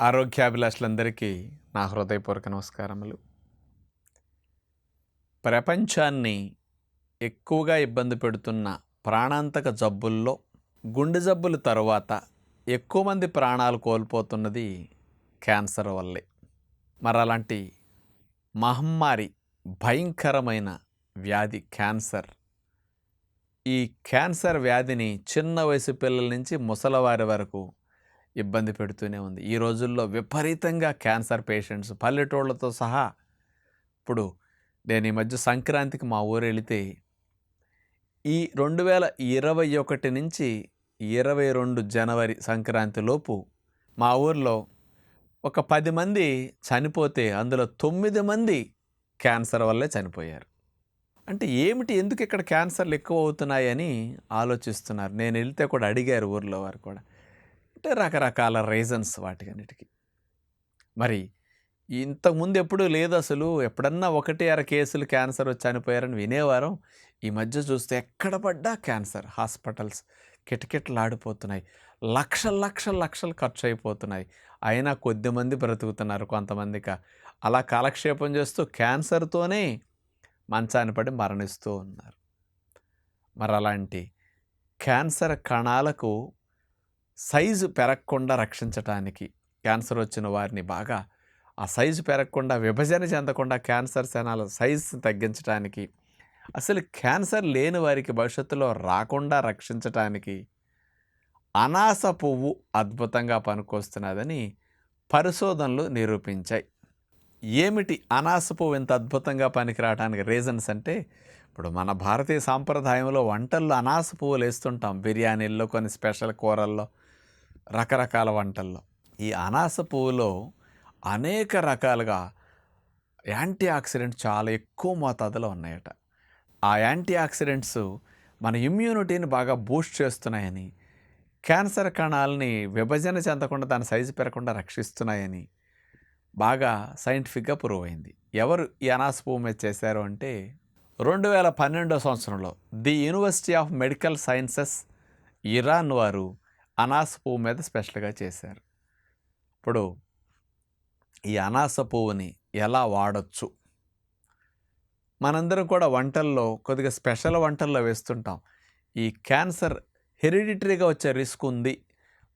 ఆరోగ్యాభిలాషులందరికీ నా హృదయపూర్వక నమస్కారములు. ప్రపంచాన్ని ఎక్కువగా ఇబ్బంది పెడుతున్న ప్రాణాంతక జబ్బుల్లో గుండె జబ్బుల తరువాత ఎక్కువ మంది ప్రాణాలు కోల్పోతున్నది క్యాన్సర్ వల్లే. మరి అలాంటి మహమ్మారి భయంకరమైన వ్యాధి క్యాన్సర్. ఈ క్యాన్సర్ వ్యాధిని చిన్న వయసు పిల్లల నుంచి ముసలవారి వరకు ఇబ్బంది పెడుతూనే ఉంది. ఈ రోజుల్లో విపరీతంగా క్యాన్సర్ పేషెంట్స్ పల్లెటూళ్ళతో సహా ఇప్పుడు నేను ఈ మధ్య సంక్రాంతికి మా ఊరు వెళితే ఈ రెండు వేల ఇరవై ఒకటి నుంచి ఇరవై రెండు జనవరి సంక్రాంతి లోపు మా ఊర్లో ఒక పది మంది చనిపోతే అందులో తొమ్మిది మంది క్యాన్సర్ వల్లే చనిపోయారు. అంటే ఏమిటి ఎందుకు ఇక్కడ క్యాన్సర్లు ఎక్కువ అవుతున్నాయని ఆలోచిస్తున్నారు. నేను వెళ్తే కూడా అడిగారు ఊర్లో వారు కూడా. అంటే రకరకాల రీజన్స్ వాటికన్నిటికీ. మరి ఇంతకుముందు ఎప్పుడూ లేదు అసలు. ఎప్పుడన్నా ఒకటి అర కేసులు క్యాన్సర్ వచ్చి చనిపోయారని వినేవారం. ఈ మధ్య చూస్తే ఎక్కడ పడ్డా క్యాన్సర్. హాస్పిటల్స్ కిటకిటలాడిపోతున్నాయి. లక్షల లక్షల లక్షలు ఖర్చు అయిపోతున్నాయి అయినా కొద్దిమంది బ్రతుకుతున్నారు కొంతమందికి. అలా కాలక్షేపం చేస్తూ క్యాన్సర్తోనే మంచాన్ని పడి మరణిస్తూ ఉన్నారు. మరి అలాంటి క్యాన్సర్ కణాలకు సైజు పెరగకుండా రక్షించటానికి క్యాన్సర్ వచ్చిన వారిని బాగా ఆ సైజు పెరగకుండా విభజన చెందకుండా క్యాన్సర్ శనాల సైజు తగ్గించడానికి అసలు క్యాన్సర్ లేని వారికి భవిష్యత్తులో రాకుండా రక్షించటానికి అనాస పువ్వు అద్భుతంగా పనికొస్తున్నదని పరిశోధనలు నిరూపించాయి. ఏమిటి అనాస పువ్వు ఇంత అద్భుతంగా పనికిరావడానికి రీజన్స్ అంటే ఇప్పుడు మన భారతీయ సాంప్రదాయంలో వంటల్లో అనాస పువ్వులు వేస్తుంటాం. బిర్యానీల్లో కొన్ని స్పెషల్ కూరల్లో. రకరకాల వంటల్లో. ఈ అనాస పువ్వులో అనేక రకాలుగా యాంటీ ఆక్సిడెంట్స్ చాలా ఎక్కువ మోతాదులో ఉన్నాయట. ఆ యాంటీ ఆక్సిడెంట్స్ మన ఇమ్యూనిటీని బాగా బూస్ట్ చేస్తున్నాయని క్యాన్సర్ కణాలని విభజన చెందకుండా దాని సైజు పెరగకుండా రక్షిస్తున్నాయని బాగా సైంటిఫిక్గా ప్రూవ్ అయింది ఎవరు ఈ అనాస పువ్వు మీద చేశారు అంటే రెండు వేల పన్నెండో సంవత్సరంలో the university of medical sciences Iran వారు అనాస పువ్వు మీద స్పెషల్గా చేశారు. ఇప్పుడు ఈ అనాస పువ్వుని ఎలా వాడచ్చు? మనందరం కూడా వంటల్లో కొద్దిగా స్పెషల్ వంటల్లో వేస్తుంటాం. ఈ క్యాన్సర్ హెరిడిటరీగా వచ్చే రిస్క్ ఉంది.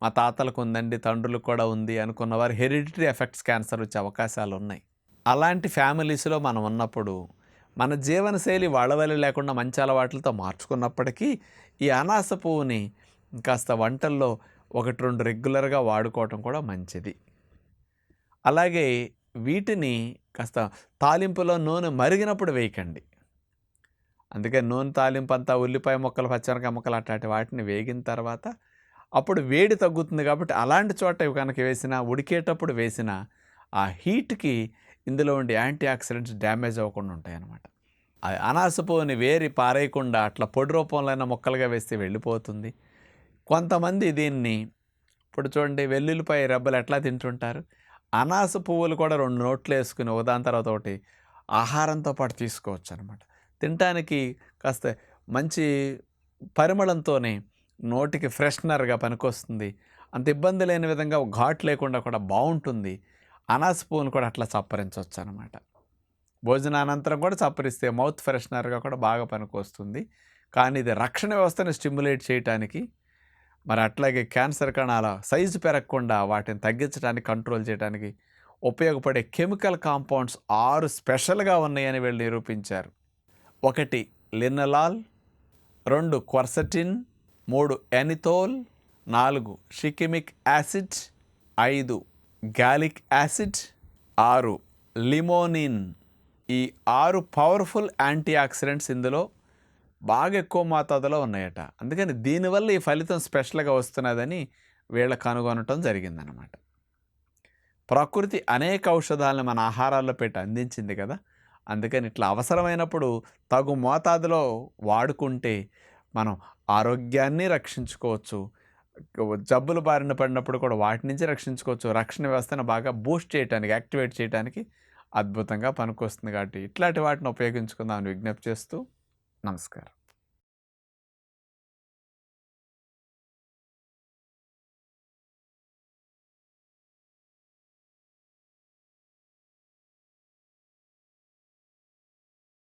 మా తాతలకు ఉందండి తండ్రులకు కూడా ఉంది అనుకున్న వారు హెరిడిటరీ ఎఫెక్ట్స్ క్యాన్సర్ వచ్చే అవకాశాలు ఉన్నాయి. అలాంటి ఫ్యామిలీస్లో మనం ఉన్నప్పుడు మన జీవనశైలి వాళ్ళవల్లి లేకుండా మంచి అలవాట్లతో మార్చుకున్నప్పటికీ ఈ అనాస పువ్వుని కాస్త వంటల్లో ఒకటి రెండు రెగ్యులర్గా వాడుకోవటం కూడా మంచిది. అలాగే వీటిని కాస్త తాలింపులో నూనె మరిగినప్పుడు వేయకండి. అందుకే నూనె తాలింపు అంతా ఉల్లిపాయ ముక్కలు పచ్చనకాయ ముక్కలు అట్లాంటి వాటిని వేగిన తర్వాత అప్పుడు వేడి తగ్గుతుంది కాబట్టి అలాంటి చోట ఇవి కనుక వేసినా ఉడికేటప్పుడు వేసిన ఆ హీట్కి ఇందులో ఉండే యాంటీ ఆక్సిడెంట్స్ డ్యామేజ్ అవ్వకుండా ఉంటాయన్నమాట. అన్నమాట వేరి పారేయకుండా అట్లా పొడి రూపంలో అయినా ముక్కలుగా వేస్తే వెళ్ళిపోతుంది. కొంతమంది దీన్ని ఇప్పుడు చూడండి వెల్లుల్లిపాయ రెబ్బలు ఎట్లా తింటుంటారు? అనాస పువ్వులు కూడా రెండు నోట్లు వేసుకుని ఒకదాని తర్వాత ఒకటి ఆహారంతో పాటు తీసుకోవచ్చు అనమాట తినటానికి కాస్త మంచి పరిమళంతోనే నోటికి ఫ్రెషనర్గా పనికొస్తుంది. అంత ఇబ్బంది లేని విధంగా ఘాట్ లేకుండా కూడా బాగుంటుంది. అనాస పువ్వును కూడా అట్లా చప్పరించవచ్చు అనమాట భోజనానంతరం కూడా చప్పరిస్తే మౌత్ ఫ్రెషనర్గా కూడా బాగా పనికొస్తుంది. కానీ ఇది రక్షణ వ్యవస్థను స్టిమ్యులేట్ చేయడానికి మరి అట్లాగే క్యాన్సర్ కణాల సైజు పెరగకుండా వాటిని తగ్గించడానికి కంట్రోల్ చేయడానికి ఉపయోగపడే కెమికల్ కాంపౌండ్స్ ఆరు స్పెషల్గా ఉన్నాయని వీళ్ళు నిరూపించారు. ఒకటి లినలాల్ రెండు క్వర్సటిన్ మూడు ఎనిథోల్ నాలుగు షికిమిక్ యాసిడ్ ఐదు గాలిక్ యాసిడ్ ఆరు లిమోనిన్. ఈ ఆరు పవర్ఫుల్ యాంటీ ఆక్సిడెంట్స్ ఇందులో బాగా ఎక్కువ మోతాదులో ఉన్నాయట. అందుకని దీనివల్ల ఈ ఫలితం స్పెషల్గా వస్తున్నదని వీళ్ళ కనుగొనటం జరిగిందనమాట ప్రకృతి అనేక ఔషధాలను మన ఆహారాల్లో పెట్టి అందించింది కదా! అందుకని ఇట్లా అవసరమైనప్పుడు తగు మోతాదులో వాడుకుంటే మనం ఆరోగ్యాన్ని రక్షించుకోవచ్చు. జబ్బులు బారిన పడినప్పుడు కూడా వాటి నుంచి రక్షించుకోవచ్చు. రక్షణ వ్యవస్థను బాగా బూస్ట్ చేయడానికి యాక్టివేట్ చేయడానికి అద్భుతంగా పనికొస్తుంది కాబట్టి ఇట్లాంటి వాటిని ఉపయోగించుకుందామని విజ్ఞప్తి చేస్తూ നമസ്കാരം